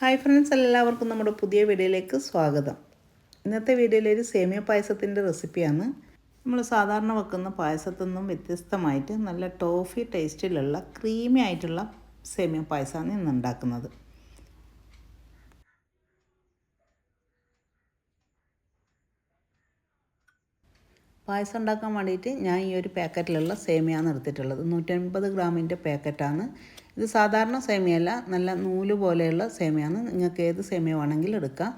Hi friends എല്ലാവർക്കും നമ്മുടെ പുതിയ വീഡിയോയിലേക്ക് സ്വാഗതം. ഇന്നത്തെ വീഡിയോയിൽ ഒരു സേമിയ പായസത്തിന്റെ റെസിപ്പിയാണ്. നമ്മൾ സാധാരണ വെക്കുന്ന പായസത്തിൽ നിന്നും വ്യത്യസ്തമായിട്ട് നല്ല ടോഫി ടേസ്റ്റിലുള്ള ക്രീമി ആയിട്ടുള്ള സേമിയ പായസമാണ് ഇന്ന് ഉണ്ടാക്കുന്നത്. പായസം ഉണ്ടാക്കാൻ വേണ്ടിയിട്ട് ഞാൻ ഈ ഒരു പാക്കറ്റിലുള്ള സേമിയാണ് എടുത്തിട്ടുള്ളത്. നൂറ്റൻപത് ഗ്രാമിന്റെ പാക്കറ്റാണ് ഇത് സാധാരണ സേമിയല്ല നല്ല നൂൽ പോലെയുള്ള സേമിയാണ്. നിങ്ങൾക്ക് ഏത് സേമിയ വേണമെങ്കിലും എടുക്കാം.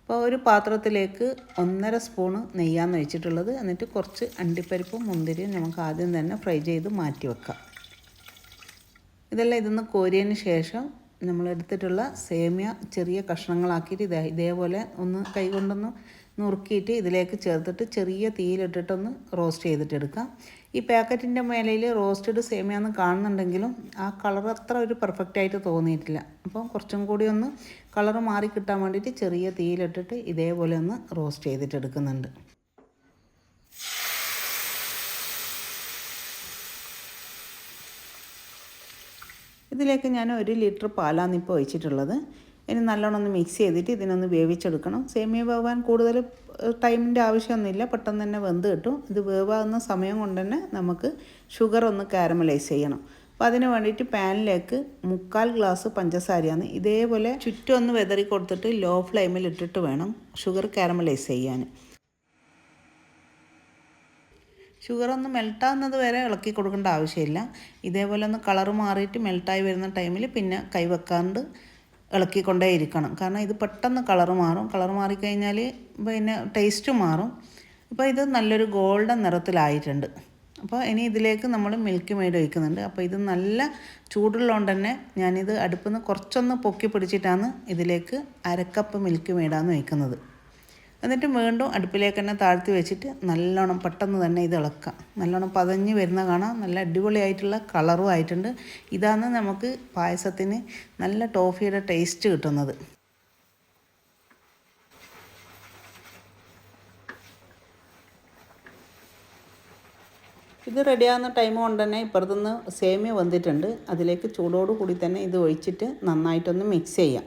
അപ്പോൾ ഒരു പാത്രത്തിലേക്ക് ഒന്നര സ്പൂണ് നെയ്യാന്ന് വെച്ചിട്ടുള്ളത് എന്നിട്ട് കുറച്ച് അണ്ടിപ്പരിപ്പും മുന്തിരിയും നമുക്ക് ആദ്യം തന്നെ ഫ്രൈ ചെയ്ത് മാറ്റി വെക്കാം. ഇതെല്ലാം ഇതൊന്ന് കോരിയതിന് ശേഷം നമ്മളെടുത്തിട്ടുള്ള സേമിയ ചെറിയ കഷ്ണങ്ങളാക്കിയിട്ട് ഇതേ ഇതേപോലെ ഒന്ന് കൈകൊണ്ടൊന്ന് നുറുക്കിയിട്ട് ഇതിലേക്ക് ചേർത്തിട്ട് ചെറിയ തീയിലിട്ടിട്ടൊന്ന് റോസ്റ്റ് ചെയ്തിട്ടെടുക്കാം. ഈ പാക്കറ്റിന്റെ മേലയിൽ റോസ്റ്റഡ് സേമിയാന്ന് കാണുന്നുണ്ടെങ്കിലും ആ കളർ അത്ര ഒരു പെർഫെക്റ്റ് ആയിട്ട് തോന്നിയിട്ടില്ല. അപ്പോൾ കുറച്ചും കൂടി ഒന്ന് കളർ മാറി കിട്ടാൻ വേണ്ടിയിട്ട് ചെറിയ തീയിലിട്ടിട്ട് ഇതേപോലെ ഒന്ന് റോസ്റ്റ് ചെയ്തിട്ടെടുക്കുന്നുണ്ട്. ഇതിലേക്ക് ഞാൻ ഒരു ലിറ്റർ പാലാണ് ഇപ്പോൾ ഒഴിച്ചിട്ടുള്ളത്. ഇനി നല്ലോണം ഒന്ന് മിക്സ് ചെയ്തിട്ട് ഇതിനൊന്ന് വേവിച്ചെടുക്കണം. സേമിയ വേവാൻ കൂടുതൽ ടൈമിന്റെ ആവശ്യമൊന്നുമില്ല. പെട്ടെന്ന് തന്നെ വെന്ത് കിട്ടും. ഇത് വേവാകുന്ന സമയം കൊണ്ട് തന്നെ നമുക്ക് ഷുഗർ ഒന്ന് കാരമലൈസ് ചെയ്യണം. അപ്പോൾ അതിന് വേണ്ടിയിട്ട് പാനിലേക്ക് മുക്കാൽ ഗ്ലാസ് പഞ്ചസാരയാണ്. ഇതേപോലെ ചുറ്റും ഒന്ന് വെതറി കൊടുത്തിട്ട് ലോ ഫ്ലെയിമിൽ ഇട്ടിട്ട് വേണം ഷുഗർ കാരമലൈസ് ചെയ്യാൻ. ഷുഗർ ഒന്ന് മെൽട്ടാകുന്നത് വരെ ഇളക്കി കൊടുക്കേണ്ട ആവശ്യമില്ല. ഇതേപോലെ ഒന്ന് കളർ മാറിയിട്ട് മെൽട്ടായി വരുന്ന ടൈമിൽ പിന്നെ കൈവെക്കാണ്ട് ഇളക്കിക്കൊണ്ടേ ഇരിക്കണം കാരണം ഇത് പെട്ടെന്ന് കളർ മാറും. കളർ മാറിക്കഴിഞ്ഞാൽ പിന്നെ ടേസ്റ്റ് മാറും. അപ്പോൾ ഇത് നല്ലൊരു ഗോൾഡൻ നിറത്തിലായിട്ടുണ്ട്. അപ്പോൾ ഇനി ഇതിലേക്ക് നമ്മൾ മിൽക്ക് മെയ്ഡ് ഒഴിക്കുന്നുണ്ട്. അപ്പോൾ ഇത് നല്ല ചൂടുള്ളതുകൊണ്ട് തന്നെ ഞാനിത് അടുപ്പിൽ നിന്ന് കുറച്ചൊന്ന് പൊക്കി പിടിച്ചിട്ടാണ് ഇതിലേക്ക് അരക്കപ്പ് മിൽക്ക് മെയ്ഡാണ് ഒഴിക്കുന്നത്. എന്നിട്ട് വീണ്ടും അടുപ്പിലേക്ക് തന്നെ താഴ്ത്തി വെച്ചിട്ട് നല്ലോണം പെട്ടെന്ന് തന്നെ ഇത് ഇളക്കാം. നല്ലോണം പതഞ്ഞ് വരുന്ന കാണാം. നല്ല അടിപൊളിയായിട്ടുള്ള കളറും ആയിട്ടുണ്ട്. ഇതാണ് നമുക്ക് പായസത്തിന് നല്ല ടോഫിയുടെ ടേസ്റ്റ് കിട്ടുന്നത്. ഇത് റെഡിയാകുന്ന ടൈം കൊണ്ട് തന്നെ ഇപ്പുറത്തുനിന്ന് സേമിയ വന്നിട്ടുണ്ട്. അതിലേക്ക് ചൂടോട് കൂടി തന്നെ ഇത് ഒഴിച്ചിട്ട് നന്നായിട്ടൊന്ന് മിക്സ് ചെയ്യാം.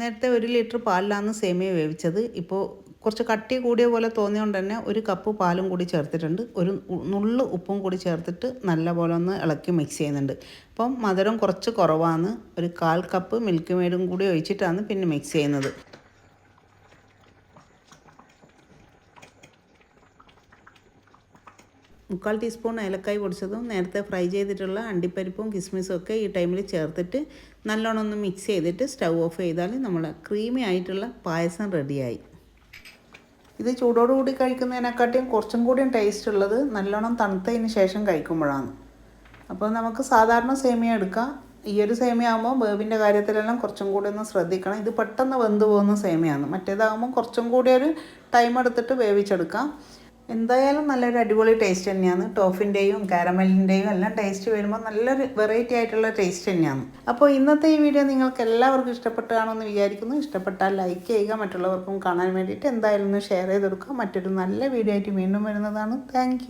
നേരത്തെ ഒരു ലിറ്റർ പാലിലാണ് സേമിയ വേവിച്ചത്. ഇപ്പോൾ കുറച്ച് കട്ടി കൂടിയ പോലെ തോന്നിയതുകൊണ്ട് തന്നെ ഒരു കപ്പ് പാലും കൂടി ചേർത്തിട്ടുണ്ട്. ഒരു നുള്ളു ഉപ്പും കൂടി ചേർത്തിട്ട് നല്ല പോലെ ഒന്ന് ഇളക്കി മിക്സ് ചെയ്യുന്നുണ്ട്. അപ്പം മധുരം കുറച്ച് കുറവാണ് ഒരു കാൽ കപ്പ് മിൽക്ക് മെയ്ഡും കൂടി ഒഴിച്ചിട്ടാണ് പിന്നെ മിക്സ് ചെയ്യുന്നത്. മുക്കാൽ ടീസ്പൂൺ ഏലക്കായ് പൊടിച്ചതും നേരത്തെ ഫ്രൈ ചെയ്തിട്ടുള്ള അണ്ടിപ്പരിപ്പും കിസ്മിസും ഒക്കെ ഈ ടൈമിൽ ചേർത്തിട്ട് നല്ലോണം ഒന്ന് മിക്സ് ചെയ്തിട്ട് സ്റ്റൗ ഓഫ് ചെയ്താൽ നമ്മൾ ക്രീമി ആയിട്ടുള്ള പായസം റെഡിയായി. ഇത് ചൂടോടുകൂടി കഴിക്കുന്നതിനെക്കാട്ടിയും കുറച്ചും കൂടിയും ടേസ്റ്റ് ഉള്ളത് നല്ലോണം തണുത്തതിന് ശേഷം കഴിക്കുമ്പോഴാണ്. അപ്പോൾ നമുക്ക് സാധാരണ സേമിയ എടുക്കാം. ഈ ഒരു സേമിയ ആകുമ്പോൾ വേവിന്റെ കാര്യത്തിലെല്ലാം കുറച്ചും കൂടി ഒന്ന് ശ്രദ്ധിക്കണം. ഇത് പെട്ടെന്ന് വെന്ത് പോകുന്ന സേമിയാണ് മറ്റേതാകുമ്പോൾ കുറച്ചും കൂടി ഒരു ടൈം എടുത്തിട്ട് വേവിച്ചെടുക്കാം. എന്തായാലും നല്ലൊരു അടിപൊളി ടേസ്റ്റ് തന്നെയാണ്. ടോഫിന്റെയും കാരമലിന്റെയും എല്ലാം ടേസ്റ്റ് വരുമ്പോൾ നല്ലൊരു വെറൈറ്റി ആയിട്ടുള്ള ടേസ്റ്റ് തന്നെയാണ്. അപ്പോൾ ഇന്നത്തെ ഈ വീഡിയോ നിങ്ങൾക്ക് എല്ലാവർക്കും ഇഷ്ടപ്പെട്ട് കാണുമെന്ന് വിചാരിക്കുന്നു. ഇഷ്ടപ്പെട്ടാൽ ലൈക്ക് ചെയ്യുക മറ്റുള്ളവർക്കും കാണാൻ വേണ്ടിയിട്ട് എന്തായാലും ഒന്ന് ഷെയർ ചെയ്ത് കൊടുക്കുക. മറ്റൊരു നല്ല വീഡിയോ ആയിട്ട് വീണ്ടും വരുന്നതാണ്. താങ്ക്